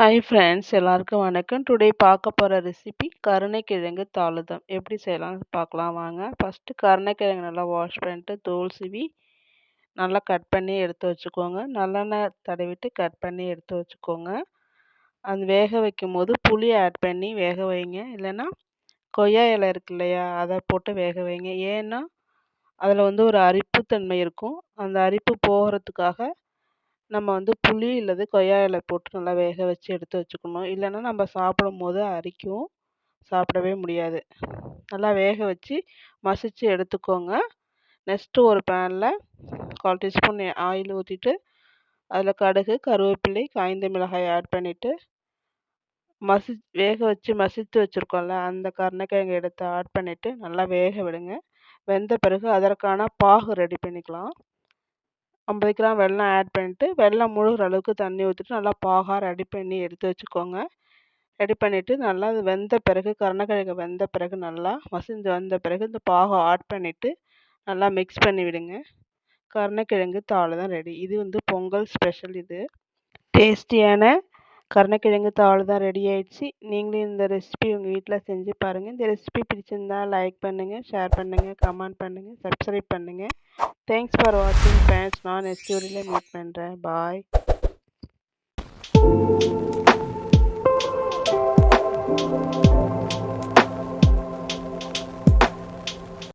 Hi friends எல்லாருக்கும் வணக்கம். Today பார்க்க போகிற ரெசிபி கருணைக்கிழங்கு தாளுதம். எப்படி செய்யலாம்னு பார்க்கலாம் வாங்க. ஃபஸ்ட்டு கருணைக்கிழங்கு நல்லா வாஷ் பண்ணிட்டு தோல் சிவி நல்லா கட் பண்ணி எடுத்து வச்சுக்கோங்க. நல்லெண்ணெய் தடவிட்டு கட் பண்ணி எடுத்து வச்சுக்கோங்க. அது வேக வைக்கும் போது புளி ஆட் பண்ணி வேக வைங்க. இல்லைன்னா கொய்யா இலை இருக்கு இல்லையா அதை போட்டு வேக வைங்க. ஏன்னா அதில் வந்து ஒரு அரிப்புத்தன்மை இருக்கும். அந்த அரிப்பு போகிறதுக்காக நம்ம வந்து புளி இல்லது கொய்யா இலை போட்டு நல்லா வேக வச்சு எடுத்து வச்சுக்கணும். இல்லைன்னா நம்ம சாப்பிடும் போது அரிக்கும். சாப்பிடவே முடியாது. நல்லா வேக வச்சு மசித்து எடுத்துக்கோங்க. நெக்ஸ்ட்டு ஒரு பேனில் கால் டீஸ்பூன் ஆயில் ஊற்றிட்டு அதில் கடுகு கருவேப்பிலை காய்ந்த மிளகாய் ஆட் பண்ணிவிட்டு மசி வேக வச்சு மசித்து வச்சுருக்கோம்ல அந்த கருணக்கிழங்கு எடுத்து ஆட் பண்ணிவிட்டு நல்லா வேக விடுங்க. வெந்த பிறகு அதற்கான பாகு ரெடி பண்ணிக்கலாம். ஐம்பது கிராம் வெல்லம் ஆட் பண்ணிவிட்டு வெல்லம் முழுகிற அளவுக்கு தண்ணி ஊற்றிட்டு நல்லா பாகாக ரெடி பண்ணி எடுத்து வச்சுக்கோங்க. ரெடி பண்ணிவிட்டு நல்லா அது வெந்த பிறகு கருணக்கிழங்கு வெந்த பிறகு நல்லா மசிஞ்சு வந்த பிறகு இந்த பாகம் ஆட் பண்ணிவிட்டு நல்லா மிக்ஸ் பண்ணி விடுங்க. கருணக்கிழங்கு தாள் தான் ரெடி இது வந்து பொங்கல் ஸ்பெஷல் இது. டேஸ்டியான கருணக்கிழங்கு தாள் தான் ரெடி ஆயிடுச்சு. நீங்களும் இந்த ரெசிபி உங்கள் வீட்டில் செஞ்சு பாருங்கள் இந்த ரெசிபி பிடிச்சிருந்தா லைக் பண்ணுங்கள் ஷேர் பண்ணுங்கள் கமெண்ட் பண்ணுங்கள் சப்ஸ்கிரைப் பண்ணுங்கள் தேங்க்ஸ் ஃபார் வாட்சிங் ஃப்ரெண்ட்ஸ் நான் நெக்ஸ்ட் வீடியோவில் மீட் பண்ணுறேன் பாய்